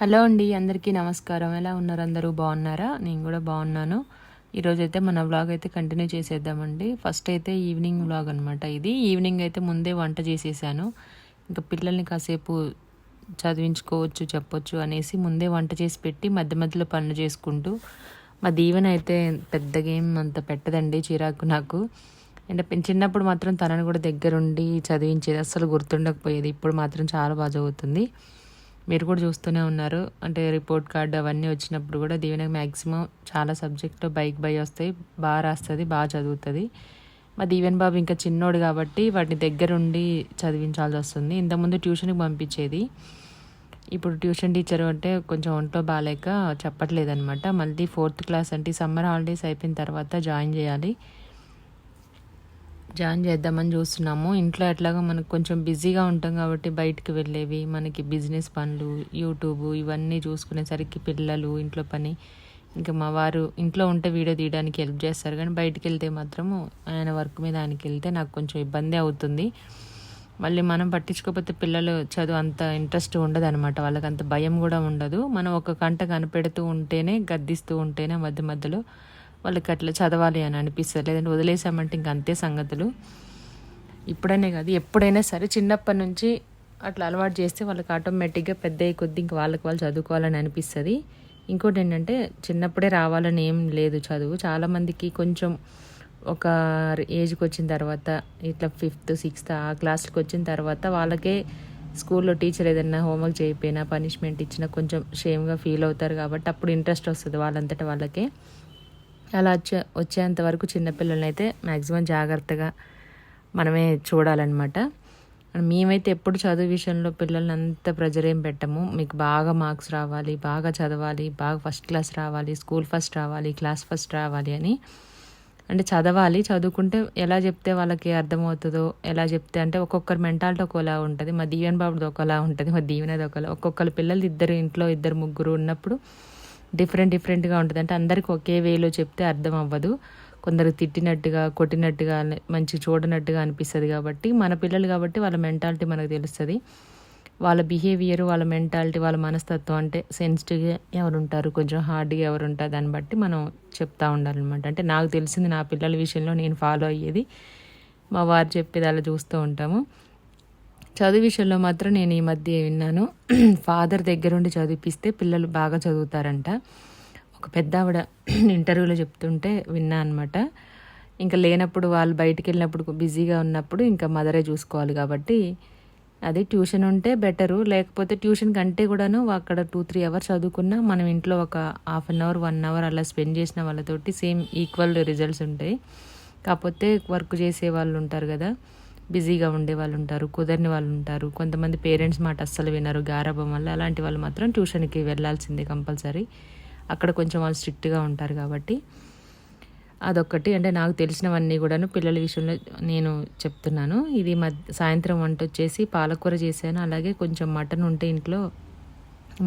Hello అండి అందరికీ నమస్కారం. ఎలా ఉన్నారు అందరూ? బాగున్నారా? నేను కూడా బాగున్నాను. ఈరోజు అయితే మన వ్లాగ్ అయితే కంటిన్యూ చేసేద్దామండి. ఫస్ట్ అయితే ఈవినింగ్ వ్లాగ్ అనమాట ఇది. ఈవినింగ్ అయితే ముందే వంట చేసేసాను. ఇంకా పిల్లల్ని కాసేపు చదివించుకోవచ్చు చెప్పొచ్చు అనేసి ముందే వంట చేసి పెట్టి మధ్య మధ్యలో పనులు చేసుకుంటూ మా దీవెన అయితే పెద్దగా ఏం అంత పెట్టదండి చిరాకు నాకు. అంటే చిన్నప్పుడు మాత్రం తనని కూడా దగ్గరుండి చదివించేది అస్సలు గుర్తుండకపోయేది. ఇప్పుడు మాత్రం చాలా బాగా చదువుతుంది. మీరు కూడా చూస్తూనే ఉన్నారు. అంటే రిపోర్ట్ కార్డ్ అవన్నీ వచ్చినప్పుడు కూడా దీవెనకు మ్యాక్సిమం చాలా సబ్జెక్ట్లో బైక్ బై వస్తాయి. బాగా రాస్తుంది బాగా చదువుతుంది. మా దీవెన్ బాబు ఇంకా చిన్నోడు కాబట్టి వాటిని దగ్గరుండి చదివించాల్సి వస్తుంది. ఇంతకుముందు ట్యూషన్కి పంపించేది. ఇప్పుడు ట్యూషన్ టీచర్ అంటే కొంచెం ఒంట్లో బాగాలేక చెప్పట్లేదనమాట మళ్ళీ ఫోర్త్ క్లాస్ అంటే సమ్మర్ హాలిడేస్ అయిపోయిన తర్వాత జాయిన్ చేయాలి. జాయిన్ చేద్దామని చూస్తున్నాము. ఇంట్లో ఎట్లాగో మనకు కొంచెం బిజీగా ఉంటాం కాబట్టి బయటికి వెళ్ళేవి మనకి బిజినెస్ పనులు యూట్యూబ్ ఇవన్నీ చూసుకునేసరికి పిల్లలు ఇంట్లో పని. ఇంకా మా వారు ఇంట్లో ఉంటే వీడియో తీయడానికి హెల్ప్ చేస్తారు కానీ బయటికి వెళ్తే మాత్రము ఆయన వర్క్ మీద ఆయనకి వెళ్తే నాకు కొంచెం ఇబ్బంది అవుతుంది. మళ్ళీ మనం పట్టించుకోకపోతే పిల్లలు చదువు అంత ఇంట్రెస్ట్ ఉండదు అనమాట వాళ్ళకి అంత భయం కూడా ఉండదు. మనం ఒక కంట కనిపెడుతూ ఉంటేనే గద్దిస్తూ ఉంటేనే మధ్య మధ్యలో వాళ్ళకి అట్లా చదవాలి అని అనిపిస్తుంది. లేదంటే వదిలేసామంటే ఇంక అంతే సంగతులు. ఇప్పుడనే కాదు ఎప్పుడైనా సరే చిన్నప్పటి నుంచి అట్లా అలవాటు చేస్తే వాళ్ళకి ఆటోమేటిక్గా పెద్ద అయ్యి కొద్దీ ఇంక వాళ్ళకి వాళ్ళు చదువుకోవాలని అనిపిస్తుంది. ఇంకోటి ఏంటంటే చిన్నప్పుడే రావాలని ఏం లేదు చదువు. చాలామందికి కొంచెం ఒక ఏజ్కి వచ్చిన తర్వాత ఇట్లా ఫిఫ్త్ సిక్స్త్ ఆ క్లాస్కి వచ్చిన తర్వాత వాళ్ళకే స్కూల్లో టీచర్ ఏదైనా హోంవర్క్ చేయకపోయినా పనిష్మెంట్ ఇచ్చినా కొంచెం షేమ్గా ఫీల్ అవుతారు కాబట్టి అప్పుడు ఇంట్రెస్ట్ వస్తుంది వాళ్ళంతటా వాళ్ళకే. అలా వచ్చే వచ్చేంత వరకు చిన్నపిల్లల్ని అయితే మ్యాక్సిమం జాగ్రత్తగా మనమే చూడాలన్నమాట. మేమైతే ఎప్పుడు చదువు విషయంలో పిల్లల్ని అంత ప్రెజర్ ఏం పెట్టము. మీకు బాగా మార్క్స్ రావాలి బాగా చదవాలి బాగా ఫస్ట్ క్లాస్ రావాలి స్కూల్ ఫస్ట్ రావాలి క్లాస్ ఫస్ట్ రావాలి అని. అంటే చదవాలి చదువుకుంటే ఎలా చెప్తే వాళ్ళకి అర్థమవుతుందో ఎలా చెప్తే అంటే ఒక్కొక్కరి మెంటాలిటీ ఒకలా ఉంటుంది. మా దీవెన్ బాబుది ఒకలా ఉంటుంది మా దీవెనది ఒకలా ఒక్కొక్కరు పిల్లలు ఇద్దరు ఇంట్లో ఇద్దరు ముగ్గురు ఉన్నప్పుడు డిఫరెంట్ డిఫరెంట్గా ఉంటుంది. అంటే అందరికి ఒకే వేలో చెప్తే అర్థం అవ్వదు. కొందరు తిట్టినట్టుగా కొట్టినట్టుగా మంచి చూడనట్టుగా అనిపిస్తుంది కాబట్టి మన పిల్లలు కాబట్టి వాళ్ళ మెంటాలిటీ మనకు తెలుస్తుంది. వాళ్ళ బిహేవియర్ వాళ్ళ మెంటాలిటీ వాళ్ళ మనస్తత్వం అంటే సెన్సిటివ్గా ఎవరు ఉంటారు కొంచెం హార్డ్గా ఎవరు ఉంటారు దాన్ని బట్టి మనం చెప్తా ఉండాలన్నమాట. అంటే నాకు తెలిసింది నా పిల్లల విషయంలో నేను ఫాలో అయ్యేది. మా వారు చెప్పేది అలా చూస్తూ ఉంటాము. చదువు విషయంలో మాత్రం నేను ఈ మధ్య విన్నాను. ఫాదర్ దగ్గరుండి చదివిపిస్తే పిల్లలు బాగా చదువుతారంట. ఒక పెద్ద ఆవిడ ఇంటర్వ్యూలో చెప్తుంటే విన్నా అనమాట ఇంకా లేనప్పుడు వాళ్ళు బయటికి వెళ్ళినప్పుడు బిజీగా ఉన్నప్పుడు ఇంకా మదరే చూసుకోవాలి కాబట్టి అది ట్యూషన్ ఉంటే బెటరు. లేకపోతే ట్యూషన్ కంటే కూడాను అక్కడ టూ త్రీ అవర్స్ చదువుకున్నా మనం ఇంట్లో ఒక half an hour one hour అలా స్పెండ్ చేసిన వాళ్ళతోటి సేమ్ ఈక్వల్ రిజల్ట్స్ ఉంటాయి. కాకపోతే వర్క్ చేసే వాళ్ళు ఉంటారు కదా. బిజీగా ఉండే వాళ్ళు ఉంటారు కుదరని వాళ్ళు ఉంటారు కొంతమంది పేరెంట్స్ మాట అస్సలు వినరు గారాభం వల్ల అలాంటి వాళ్ళు మాత్రం ట్యూషన్కి వెళ్ళాల్సిందే కంపల్సరీ. అక్కడ కొంచెం వాళ్ళు స్ట్రిక్ట్గా ఉంటారు కాబట్టి అదొక్కటి. అంటే నాకు తెలిసినవన్నీ కూడాను పిల్లల విషయంలో నేను చెప్తున్నాను. ఇది మధ్య సాయంత్రం వంట వచ్చేసి పాలకూర చేశాను. అలాగే కొంచెం మటన్ ఉంటే ఇంట్లో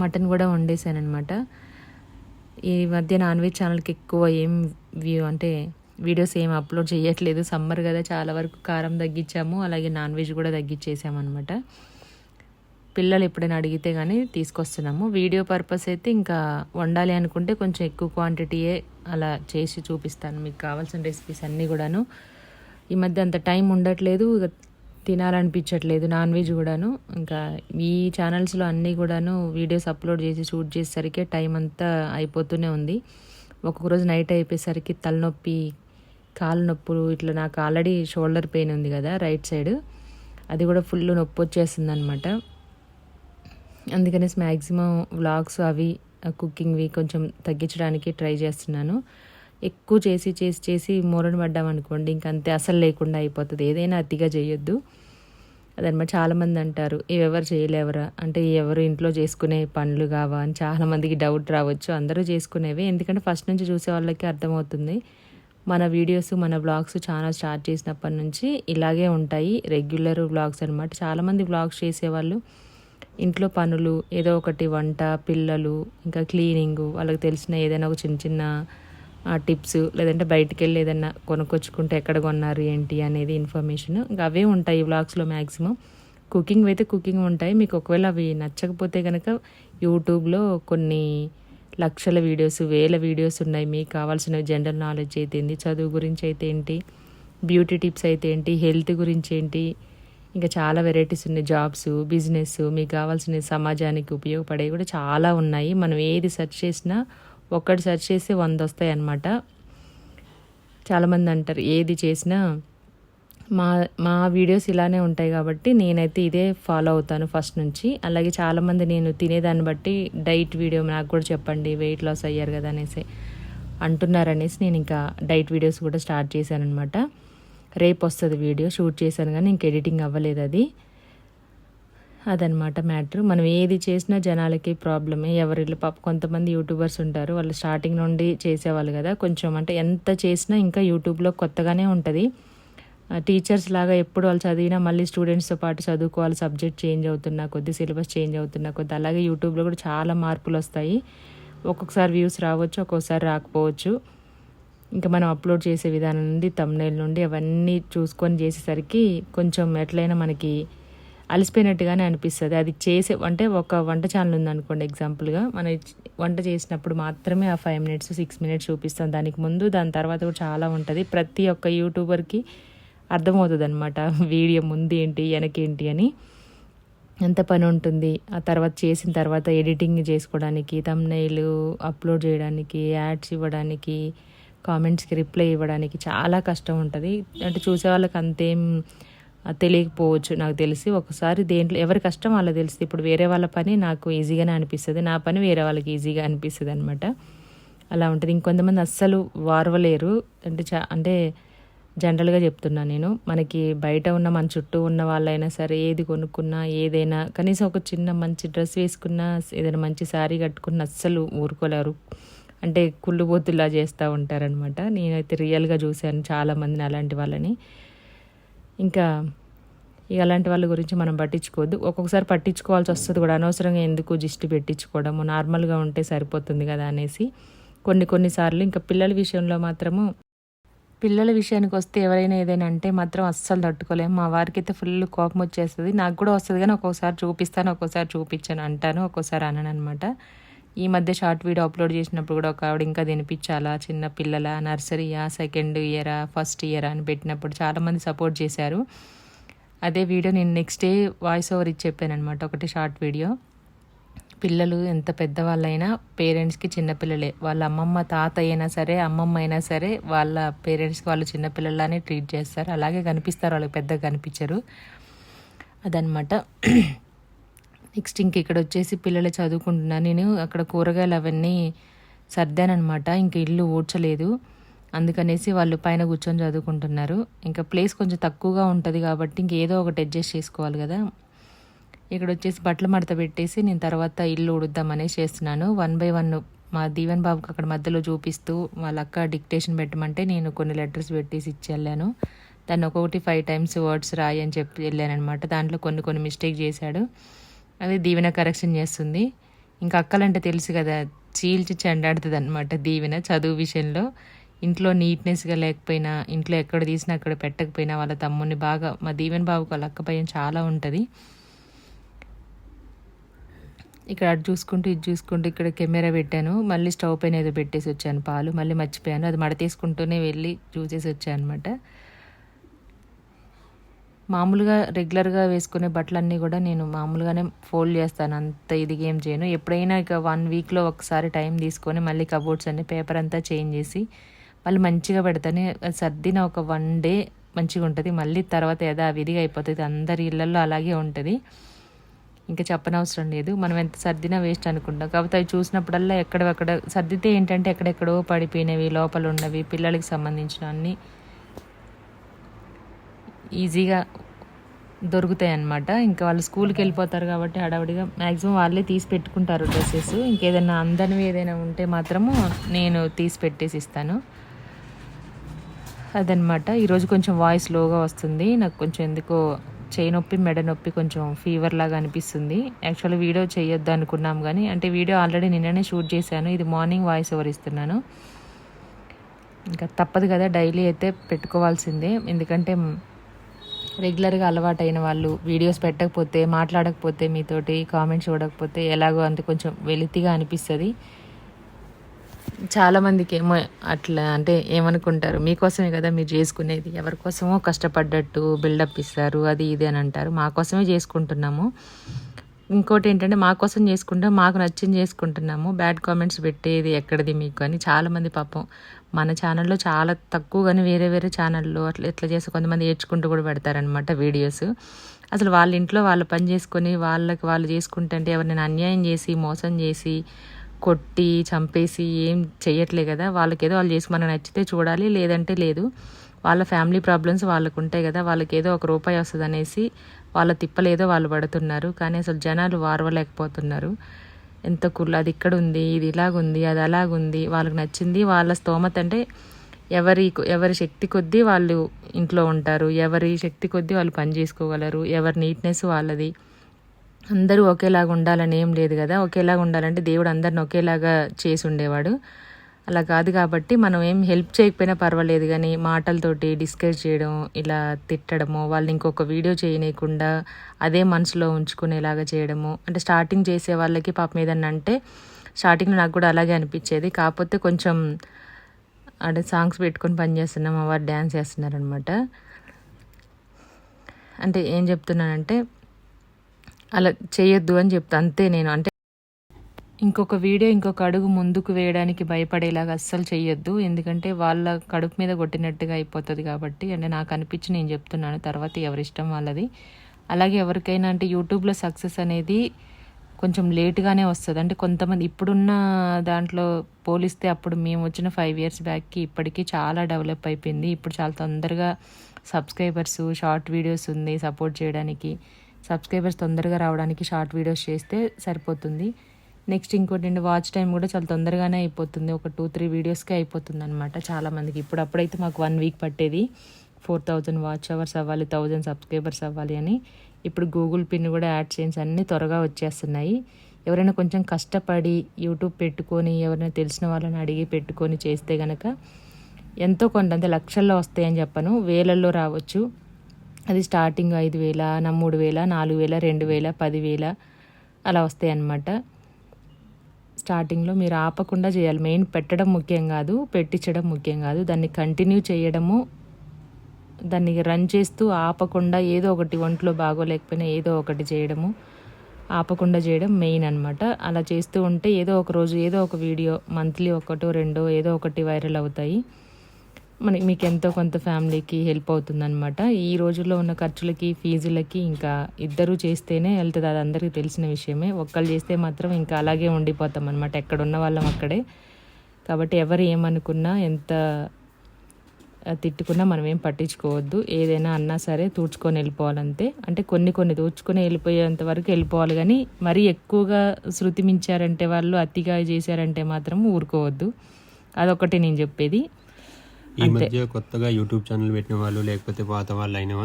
మటన్ కూడా వండేసాను అనమాట ఈ మధ్య నాన్ వెజ్ ఛానల్కి ఎక్కువ ఏం వ్యూ అంటే వీడియోస్ ఏం అప్లోడ్ చేయట్లేదు. సమ్మర్ కదా చాలా వరకు కారం తగ్గించాము. అలాగే నాన్ వెజ్ కూడా తగ్గించేసాము అనమాట పిల్లలు ఎప్పుడైనా అడిగితే కానీ తీసుకొస్తున్నాము. వీడియో పర్పస్ అయితే ఇంకా వండాలి అనుకుంటే కొంచెం ఎక్కువ క్వాంటిటీయే అలా చేసి చూపిస్తాను. మీకు కావాల్సిన రెసిపీస్ అన్నీ కూడాను. ఈ మధ్య అంత టైం ఉండట్లేదు. ఇక తినాలనిపించట్లేదు నాన్ వెజ్ కూడాను. ఇంకా ఈ ఛానల్స్లో అన్నీ కూడాను వీడియోస్ అప్లోడ్ చేసి షూట్ చేసేసరికి టైం అంతా అయిపోతూనే ఉంది. ఒక్కొక్క రోజు నైట్ అయిపోయేసరికి తలనొప్పి కాలు నొప్పులు ఇట్లా నాకు ఆల్రెడీ షోల్డర్ పెయిన్ ఉంది కదా రైట్ సైడ్. అది కూడా ఫుల్ నొప్పి వచ్చేస్తుంది అనమాట అందుకనేసి మ్యాక్సిమం వ్లాగ్స్ అవి కుకింగ్వి కొంచెం తగ్గించడానికి ట్రై చేస్తున్నాను. ఎక్కువ చేసి చేసి చేసి మూరని పడ్డాం అనుకోండి ఇంక అంతే అసలు లేకుండా అయిపోతుంది. ఏదైనా అతిగా చేయొద్దు. అదనమాట చాలామంది అంటారు ఎవరు చేయలేవరా? అంటే ఎవరు ఇంట్లో చేసుకునే పనులు కావా? అని చాలామందికి డౌట్ రావచ్చు. అందరూ చేసుకునేవి. ఎందుకంటే ఫస్ట్ నుంచి చూసే వాళ్ళకి అర్థమవుతుంది. మన వీడియోస్ మన వ్లాగ్స్ ఛానల్ స్టార్ట్ చేసినప్పటి నుంచి ఇలాగే ఉంటాయి. రెగ్యులర్ వ్లాగ్స్ అనమాట చాలామంది వ్లాగ్స్ చేసేవాళ్ళు ఇంట్లో పనులు ఏదో ఒకటి వంట పిల్లలు ఇంకా క్లీనింగ్ వాళ్ళకి తెలిసిన ఏదైనా ఒక చిన్న చిన్న టిప్స్ లేదంటే బయటికి వెళ్ళి ఏదైనా కొనుక్కొచ్చుకుంటే ఎక్కడ కొన్నారు ఏంటి అనేది ఇన్ఫర్మేషన్ ఇంకా అవే ఉంటాయి వ్లాగ్స్లో మ్యాక్సిమం కుకింగ్ అయితే కుకింగ్ ఉంటాయి. మీకు ఒకవేళ అవి నచ్చకపోతే కనుక యూట్యూబ్లో కొన్ని లక్షల వీడియోస్ వేల వీడియోస్ ఉన్నాయి. మీకు కావాల్సిన జనరల్ నాలెడ్జ్ అయితే ఏంటి? చదువు గురించి అయితే ఏంటి? బ్యూటీ టిప్స్ అయితే ఏంటి? హెల్త్ గురించి ఏంటి? ఇంకా చాలా వెరైటీస్ ఉన్నాయి. జాబ్స్ బిజినెస్ మీకు కావాల్సిన సమాజానికి ఉపయోగపడేవి కూడా చాలా ఉన్నాయి. మనం ఏది సెర్చ్ చేసినా ఒక్కటి సెర్చ్ చేస్తే వంద వస్తాయి అన్నమాట చాలామంది అంటారు ఏది చేసినా మా మా వీడియోస్ ఇలానే ఉంటాయి కాబట్టి నేనైతే ఇదే ఫాలో అవుతాను ఫస్ట్ నుంచి. అలాగే చాలామంది నేను తినేదాన్ని బట్టి డైట్ వీడియో నాకు కూడా చెప్పండి వెయిట్ లాస్ అయ్యారు కదా అనేసి అంటున్నారనేసి నేను ఇంకా డైట్ వీడియోస్ కూడా స్టార్ట్ చేశాను అనమాట రేపు వస్తుంది వీడియో షూట్ చేశాను కానీ ఇంక ఎడిటింగ్ అవ్వలేదు అది. అదనమాట మ్యాటర్ మనం ఏది చేసినా జనాలకి ప్రాబ్లమే ఎవరిలో పాప కొంతమంది యూట్యూబర్స్ ఉంటారు వాళ్ళు స్టార్టింగ్ నుండి చేసేవాళ్ళు కదా. కొంచెం అంటే ఎంత చేసినా ఇంకా యూట్యూబ్లో కొత్తగానే ఉంటుంది. టీచర్స్ లాగా ఎప్పుడు వాళ్ళు చదివినా మళ్ళీ స్టూడెంట్స్తో పాటు చదువుకోవాలి సబ్జెక్ట్ చేంజ్ అవుతున్నా కొద్ది సిలబస్ చేంజ్ అవుతున్నా కొద్ది అలాగే యూట్యూబ్లో కూడా చాలా మార్పులు వస్తాయి. ఒక్కొక్కసారి వ్యూస్ రావచ్చు ఒక్కొక్కసారి రాకపోవచ్చు. ఇంకా మనం అప్లోడ్ చేసే విధానం నుండి తమ్నేల్ నుండి అవన్నీ చూసుకొని చేసేసరికి కొంచెం ఎట్లయినా మనకి అలసిపోయినట్టుగానే అనిపిస్తుంది. అది చేసే అంటే ఒక వంట ఛానల్ ఉందనుకోండి ఎగ్జాంపుల్గా మనం వంట చేసినప్పుడు మాత్రమే ఆ ఫైవ్ మినిట్స్ సిక్స్ మినిట్స్ చూపిస్తాం. దానికి ముందు దాని తర్వాత కూడా చాలా ఉంటుంది. ప్రతి ఒక్క యూట్యూబర్కి అర్థమవుతుంది అనమాట వీడియో ముందు ఏంటి వెనకేంటి అని. ఎంత పని ఉంటుంది ఆ తర్వాత చేసిన తర్వాత ఎడిటింగ్ చేసుకోవడానికి తమ్నైలు అప్లోడ్ చేయడానికి యాడ్స్ ఇవ్వడానికి కామెంట్స్కి రిప్లై ఇవ్వడానికి చాలా కష్టం ఉంటుంది అంటే చూసే వాళ్ళకి అంతేం తెలియకపోవచ్చు. నాకు తెలిసి ఒకసారి దేంట్లో ఎవరి కష్టం వాళ్ళకి తెలిసి ఇప్పుడు వేరే వాళ్ళ పని నాకు ఈజీగానే అనిపిస్తుంది. నా పని వేరే వాళ్ళకి ఈజీగా అనిపిస్తుంది అనమాట అలా ఉంటుంది. ఇంకొంతమంది అస్సలు వారవలేరు. అంటే చా అంటే జనరల్గా చెప్తున్నా నేను. మనకి బయట ఉన్న మన చుట్టూ ఉన్న వాళ్ళైనా సరే ఏది కొనుక్కున్నా ఏదైనా కనీసం ఒక చిన్న మంచి డ్రెస్ వేసుకున్నా ఏదైనా మంచి శారీ కట్టుకున్నా అస్సలు ఊరుకోలేరు. అంటే కుళ్ళుబోతులా చేస్తూ ఉంటారనమాట నేనైతే రియల్గా చూశాను చాలామందిని అలాంటి వాళ్ళని. ఇంకా ఇక అలాంటి వాళ్ళ గురించి మనం పట్టించుకోవద్దు. ఒక్కొక్కసారి పట్టించుకోవాల్సి వస్తుంది కూడా. అనవసరంగా ఎందుకు జిస్టు పెట్టించుకోవడము? నార్మల్గా ఉంటే సరిపోతుంది కదా అనేసి. కొన్ని కొన్నిసార్లు ఇంకా పిల్లల విషయంలో మాత్రము పిల్లల విషయానికి వస్తే ఎవరైనా ఏదైనా అంటే మాత్రం అస్సలు తట్టుకోలేము మా వారికి అయితే ఫుల్ కోపం వచ్చేస్తుంది. నాకు కూడా వస్తుంది కానీ ఒక్కోసారి చూపిస్తాను ఒక్కోసారి చూపించాను అంటాను ఒక్కోసారి అనను అనమాట ఈ మధ్య షార్ట్ వీడియో అప్లోడ్ చేసినప్పుడు కూడా ఒక ఆవిడ ఇంకా తినిపించాలా చిన్న పిల్లల నర్సరీయా సెకండ్ ఇయరా ఫస్ట్ ఇయరా అని పెట్టినప్పుడు చాలామంది సపోర్ట్ చేశారు. అదే వీడియో నేను నెక్స్ట్ డే వాయిస్ ఓవర్ ఇచ్చి చెప్పాను అనమాట ఒకటి షార్ట్ వీడియో. పిల్లలు ఎంత పెద్దవాళ్ళైనా పేరెంట్స్కి చిన్నపిల్లలే. వాళ్ళ అమ్మమ్మ తాత అయినా సరే అమ్మమ్మ అయినా సరే వాళ్ళ పేరెంట్స్కి వాళ్ళు చిన్నపిల్లలానే ట్రీట్ చేస్తారు. అలాగే కనిపిస్తారు వాళ్ళకి పెద్దగా కనిపించరు. అదనమాట నెక్స్ట్ ఇంక ఇక్కడ వచ్చేసి పిల్లలు చదువుకుంటున్నా. నేను అక్కడ కూరగాయలు అవన్నీ సర్దానమాట ఇంక ఇల్లు ఊడ్చలేదు. అందుకనేసి వాళ్ళు పైన కూర్చొని చదువుకుంటున్నారు. ఇంకా ప్లేస్ కొంచెం తక్కువగా ఉంటుంది కాబట్టి ఇంకేదో ఒకటి అడ్జస్ట్ చేసుకోవాలి కదా. ఇక్కడ వచ్చేసి బట్టలు మడత పెట్టేసి నేను తర్వాత ఇల్లు ఉడుద్దామనేసి చేస్తున్నాను. వన్ బై వన్ మా దీవెన్ బాబుకి అక్కడ మధ్యలో చూపిస్తూ వాళ్ళ అక్క డిక్టేషన్ పెట్టమంటే నేను కొన్ని లెటర్స్ పెట్టేసి ఇచ్చి వెళ్ళాను దాన్ని ఒక్కొక్కటి ఫైవ్ టైమ్స్ వర్డ్స్ రాయి అని చెప్పి వెళ్ళానమాట దాంట్లో కొన్ని కొన్ని మిస్టేక్ చేశాడు. అది దీవెన కరెక్షన్ చేస్తుంది. ఇంకా అక్కలంటే తెలుసు కదా చీల్చి చెండాడుతుంది అనమాట దీవెన చదువు విషయంలో. ఇంట్లో నీట్నెస్గా లేకపోయినా ఇంట్లో ఎక్కడ తీసినా అక్కడ పెట్టకపోయినా వాళ్ళ తమ్ముడిని బాగా మా దీవెన్ బాబుకి వాళ్ళ అక్క భయం చాలా ఉంటుంది. ఇక్కడ అటు చూసుకుంటూ ఇది చూసుకుంటూ ఇక్కడ కెమెరా పెట్టాను. మళ్ళీ స్టవ్ పైన ఏదో పెట్టేసి వచ్చాను పాలు. మళ్ళీ మర్చిపోయాను. అది మడ తీసుకుంటూనే వెళ్ళి చూసేసి వచ్చాను అనమాట మామూలుగా రెగ్యులర్గా వేసుకునే బట్టలన్నీ కూడా నేను మామూలుగానే ఫోల్డ్ చేస్తాను. అంత ఇది ఏం చేయను. ఎప్పుడైనా ఇక వన్ వీక్లో ఒకసారి టైం తీసుకొని మళ్ళీ కబోర్డ్స్ అన్ని పేపర్ అంతా చేంజ్ చేసి మళ్ళీ మంచిగా పెడతాను. సర్దిన ఒక వన్ డే మంచిగా ఉంటుంది మళ్ళీ తర్వాత యథావిధిగా అయిపోతుంది. అందరి ఇళ్ళల్లో అలాగే ఉంటుంది. ఇంకా చెప్పనవసరం లేదు. మనం ఎంత సర్దినా వేస్ట్ అనుకుంటాం. కాకపోతే అవి చూసినప్పుడల్లా ఎక్కడెక్కడ సర్దితే ఏంటంటే ఎక్కడెక్కడో పడిపోయినవి లోపల ఉన్నవి పిల్లలకి సంబంధించిన అన్నీ ఈజీగా దొరుకుతాయి అన్నమాట. ఇంకా వాళ్ళు స్కూల్కి వెళ్ళిపోతారు కాబట్టి హడావిడిగా మ్యాక్సిమం వాళ్ళే తీసి పెట్టుకుంటారు డ్రెస్సెస్. ఇంకేదైనా అందనివి ఏదైనా ఉంటే మాత్రము నేను తీసి పెట్టేసి ఇస్తాను. అదనమాట ఈరోజు కొంచెం వాయిస్ లోగా వస్తుంది. నాకు కొంచెం ఎందుకో చేయి నొప్పి మెడ నొప్పి కొంచెం ఫీవర్ లాగా అనిపిస్తుంది. యాక్చువల్ వీడియో చేయొద్దు అనుకున్నాం కానీ అంటే వీడియో ఆల్రెడీ నిన్ననే షూట్ చేశాను. ఇది మార్నింగ్ వాయిస్ ఓవర్ ఇస్తున్నాను. ఇంకా తప్పదు కదా డైలీ అయితే పెట్టుకోవాల్సిందే. ఎందుకంటే రెగ్యులర్గా అలవాటైన వాళ్ళు వీడియోస్ పెట్టకపోతే మాట్లాడకపోతే మీతోటి కామెంట్స్ చూడకపోతే ఎలాగో అంత కొంచెం వెలితిగా అనిపిస్తుంది. చాలామందికి ఏమో అట్లా అంటే ఏమనుకుంటారు మీకోసమే కదా మీరు చేసుకునేది ఎవరికోసమో కష్టపడ్డట్టు బిల్డప్ ఇస్తారు అది ఇది అని అంటారు. మా కోసమే చేసుకుంటున్నాము. ఇంకోటి ఏంటంటే మా కోసం చేసుకుంటే మాకు నచ్చింది చేసుకుంటున్నాము. బ్యాడ్ కామెంట్స్ పెట్టేది ఎక్కడిది మీకు అని చాలామంది పాపం మన ఛానల్లో చాలా తక్కువ కానీ వేరే వేరే ఛానల్లో అట్లా ఎట్లా చేసి కొంతమంది ఏడ్చుకుంటూ కూడా పెడతారనమాట వీడియోస్ అసలు వాళ్ళ ఇంట్లో వాళ్ళు పని చేసుకొని వాళ్ళకి వాళ్ళు చేసుకుంటుంటే ఎవరినైనా అన్యాయం చేసి మోసం చేసి కొట్టి చంపేసి ఏం చేయట్లే కదా. వాళ్ళకి ఏదో వాళ్ళు చేసి మనకు నచ్చితే చూడాలి లేదంటే లేదు. వాళ్ళ ఫ్యామిలీ ప్రాబ్లమ్స్ వాళ్ళకు ఉంటాయి కదా. వాళ్ళకి ఏదో ఒక రూపాయి వస్తుంది అనేసి వాళ్ళ తిప్పలేదో వాళ్ళు పడుతున్నారు. కానీ అసలు జనాలు వారవలేకపోతున్నారు. ఎంత కుళ్ళు అది ఇక్కడ ఉంది ఇది ఇలాగుంది అది అలాగుంది వాళ్ళకి నచ్చింది వాళ్ళ స్తోమత అంటే ఎవరి ఎవరి శక్తి కొద్దీ వాళ్ళు ఇంట్లో ఉంటారు. ఎవరి శక్తి కొద్దీ వాళ్ళు పని చేసుకోగలరు. ఎవరి నీట్నెస్ వాళ్ళది. అందరూ ఒకేలాగా ఉండాలని ఏం లేదు కదా. ఒకేలాగా ఉండాలంటే దేవుడు అందరిని ఒకేలాగా చేసి ఉండేవాడు. అలా కాదు కాబట్టి మనం ఏం హెల్ప్ చేయకపోయినా పర్వాలేదు కానీ మాటలతోటి డిస్కస్ చేయడం ఇలా తిట్టడము వాళ్ళని ఇంకొక వీడియో చేయనీయకుండా అదే మనసులో ఉంచుకునేలాగా చేయడము. అంటే స్టార్టింగ్ చేసే వాళ్ళకి పాపం ఏదన్నా అంటే స్టార్టింగ్లో నాకు కూడా అలాగే అనిపించేది. కాకపోతే కొంచెం అంటే సాంగ్స్ పెట్టుకొని పని చేస్తున్నాం వారు డ్యాన్స్ చేస్తున్నారనమాట అంటే ఏం చెప్తున్నానంటే అలా చేయొద్దు అని చెప్తా అంతే నేను. అంటే ఇంకొక వీడియో ఇంకొక అడుగు ముందుకు వేయడానికి భయపడేలాగా అస్సలు చేయొద్దు ఎందుకంటే వాళ్ళ కడుపు మీద కొట్టినట్టుగా అయిపోతుంది కాబట్టి అంటే నాకు అనిపించి నేను చెప్తున్నాను. తర్వాత ఎవరిష్టం వాళ్ళది. అలాగే ఎవరికైనా అంటే యూట్యూబ్లో సక్సెస్ అనేది కొంచెం లేట్గానే వస్తుంది. అంటే కొంతమంది ఇప్పుడున్న దాంట్లో పోలిస్తే అప్పుడు మేము వచ్చిన ఫైవ్ ఇయర్స్ బ్యాక్కి ఇప్పటికీ చాలా డెవలప్ అయిపోయింది. ఇప్పుడు చాలా తొందరగా సబ్స్క్రైబర్స్ షార్ట్ వీడియోస్ ఉంది సపోర్ట్ చేయడానికి. సబ్స్క్రైబర్స్ తొందరగా రావడానికి షార్ట్ వీడియోస్ చేస్తే సరిపోతుంది. నెక్స్ట్ ఇంకోటి అండి వాచ్ టైం కూడా చాలా తొందరగానే అయిపోతుంది. ఒక టూ త్రీ వీడియోస్కే అయిపోతుంది అనమాట చాలామందికి ఇప్పుడు అప్పుడైతే మాకు వన్ వీక్ పట్టేది. ఫోర్ థౌజండ్ వాచ్ అవర్స్ అవ్వాలి థౌజండ్ సబ్స్క్రైబర్స్ అవ్వాలి అని. ఇప్పుడు గూగుల్ పిన్ కూడా యాడ్ చేయించి అన్నీ త్వరగా వచ్చేస్తున్నాయి. ఎవరైనా కొంచెం కష్టపడి యూట్యూబ్ పెట్టుకొని ఎవరైనా తెలిసిన వాళ్ళని అడిగి పెట్టుకొని చేస్తే కనుక ఎంతో కొంత అంటే లక్షల్లో వస్తాయని చెప్పను. వేలల్లో రావచ్చు. అది స్టార్టింగ్ ఐదు వేల నా మూడు వేల నాలుగు వేల రెండు వేల పదివేల అలా వస్తాయి అన్నమాట. స్టార్టింగ్లో మీరు ఆపకుండా చేయాలి. మెయిన్ పెట్టడం ముఖ్యం కాదు పెట్టించడం ముఖ్యం కాదు. దాన్ని కంటిన్యూ చేయడము దాన్ని రన్ చేస్తూ ఆపకుండా ఏదో ఒకటి ఒంట్లో బాగోలేకపోయినా ఏదో ఒకటి చేయడము ఆపకుండా చేయడం మెయిన్ అనమాట అలా చేస్తూ ఉంటే ఏదో ఒక రోజు ఏదో ఒక వీడియో మంత్లీ ఒకటో రెండో ఏదో ఒకటి వైరల్ అవుతాయి. మనకి మీకు ఎంతో కొంత ఫ్యామిలీకి హెల్ప్ అవుతుందన్నమాట. ఈ రోజుల్లో ఉన్న ఖర్చులకి ఫీజులకి ఇంకా ఇద్దరు చేస్తేనే వెళ్తుంది. అది అందరికీ తెలిసిన విషయమే. ఒక్కళ్ళు చేస్తే మాత్రం ఇంకా అలాగే ఉండిపోతాం అనమాట ఎక్కడ ఉన్న వాళ్ళం అక్కడే. కాబట్టి ఎవరు ఏమనుకున్నా ఎంత తిట్టుకున్నా మనం ఏం పట్టించుకోవద్దు. ఏదైనా అన్నా సరే తూడ్చుకొని వెళ్ళిపోవాలంతే. అంటే కొన్ని కొన్ని తూడ్చుకొని వెళ్ళిపోయేంత వరకు వెళ్ళిపోవాలి. కానీ మరీ ఎక్కువగా శృతి మించారంటే వాళ్ళు అతిగా చేశారంటే మాత్రం ఊరుకోవద్దు. అదొకటి నేను చెప్పేది. ఈ మధ్య కొత్తగా యూట్యూబ్ ఛానల్ పెట్టిన వాళ్ళు లేకపోతే పాత వాళ్ళు అయినా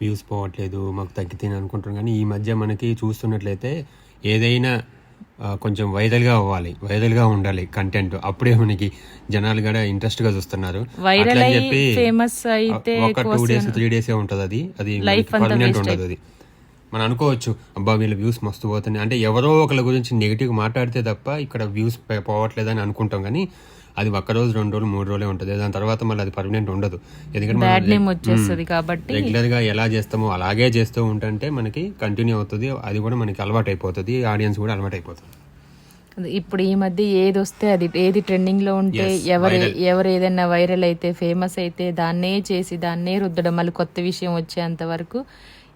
వ్యూస్ పోవట్లేదు మాకు తగ్గితే అనుకుంటున్నాం కానీ ఈ మధ్య మనకి చూస్తున్నట్లయితే ఏదైనా కొంచెం వైరల్గా అవ్వాలి వైరల్గా ఉండాలి కంటెంట్ అప్పుడే మనకి జనాలు కూడా ఇంట్రెస్ట్గా చూస్తున్నారు అని చెప్పి ఫేమస్ అయితే ఒక టూ డేస్ త్రీ డేస్ ఉంటది అది. అది పర్మనెంట్ ఉండదు అది. మనం అనుకోవచ్చు అబ్బా వీళ్ళ వ్యూస్ మస్తు పోతున్నాయి. అంటే ఎవరో ఒకళ్ళ గురించి నెగిటివ్ మాట్లాడితే తప్ప ఇక్కడ వ్యూస్ పోవట్లేదని అనుకుంటాం. కానీ అది ఒక్క రోజు రెండు రోజులు మూడు రోజులే ఉంటుంది. దాని తర్వాత మళ్ళీ అది పర్మనెంట్ ఉండదు. ఎందుకంటే మనం బ్యాడ్ నేమ్ వచ్చేస్తుంది కాబట్టి రెగ్యులర్గా ఎలా చేస్తామో అలాగే చేస్తూ ఉంటుంటే మనకి కంటిన్యూ అవుతుంది. అది కూడా మనకి అలవాటు అయిపోతుంది ఆడియన్స్ కూడా అలవాటు అయిపోతుంది ఇప్పుడు ఈ మధ్య ఏది వస్తే అది ఏది ట్రెండింగ్లో ఉంటే ఎవరు ఎవరు ఏదైనా వైరల్ అయితే ఫేమస్ అయితే దాన్నే చేసి దాన్నే రుద్దడం. మళ్ళీ కొత్త విషయం వచ్చేంత వరకు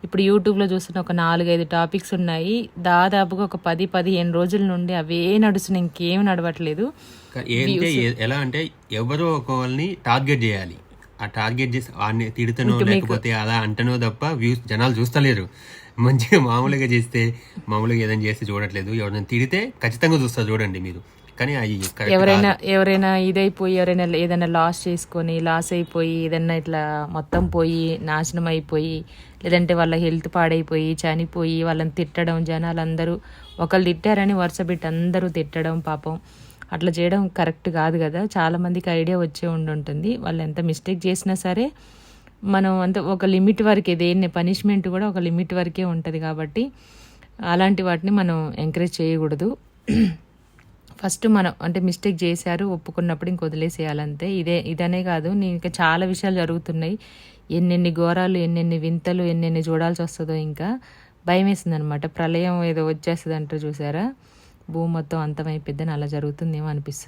ఇప్పుడు యూట్యూబ్లో చూస్తున్న ఒక నాలుగైదు టాపిక్స్ ఉన్నాయి. దాదాపుగా ఒక పది పదిహేను రోజుల నుండి అవే నడుస్తున్నాయి. ఇంకేం నడవట్లేదు. కా- ఏంటే ఏ- ఎలా అంటే ఎవరో ఒక వాళ్ళని టార్గెట్ చేయాలి. ఆ టార్గెట్ చేసి వాడిని తిడుతనో లేకపోతే అలా అంటనో తప్ప వ్యూస్ జనాలు చూస్తలేరు. మంచిగా మామూలుగా చేస్తే మామూలుగా ఏదైనా చేస్తే చూడట్లేదు. ఎవరైనా తిడితే ఖచ్చితంగా చూస్తారు చూడండి మీరు. కానీ అవి ఎవరైనా ఎవరైనా ఇదైపోయి ఎవరైనా ఏదైనా లాస్ చేసుకొని లాస్ అయిపోయి ఏదైనా ఇట్లా మొత్తం పోయి నాశనం అయిపోయి లేదంటే వాళ్ళ హెల్త్ పాడైపోయి చనిపోయి వాళ్ళని తిట్టడం జనాలందరూ ఒకళ్ళు తిట్టారని వరుస పెట్టి అందరూ తిట్టడం పాపం. అట్లా చేయడం కరెక్ట్ కాదు కదా. చాలామందికి ఐడియా వచ్చే ఉండి ఉంటుంది వాళ్ళు ఎంత మిస్టేక్ చేసినా సరే మనం అంత ఒక లిమిట్ వరకే దేన్ని పనిష్మెంట్ కూడా ఒక లిమిట్ వరకే ఉంటుంది కాబట్టి అలాంటి వాటిని మనం ఎంకరేజ్ చేయకూడదు. ఫస్ట్ మనం అంటే మిస్టేక్ చేశారు ఒప్పుకున్నప్పుడు ఇంక వదిలేసేయాలంతే. ఇదే ఇదనే కాదు. నేను ఇంకా చాలా విషయాలు జరుగుతున్నాయి. ఎన్నెన్ని ఘోరాలు ఎన్నెన్ని వింతలు ఎన్నెన్ని చూడాల్సి వస్తుందో ఇంకా భయం వేసింది అనమాట ప్రళయం ఏదో వచ్చేస్తుంది అంటారు చూసారా? భూమి మొత్తం అంతమైపోద్దని అలా జరుగుతుందేమో అనిపిస్తుంది.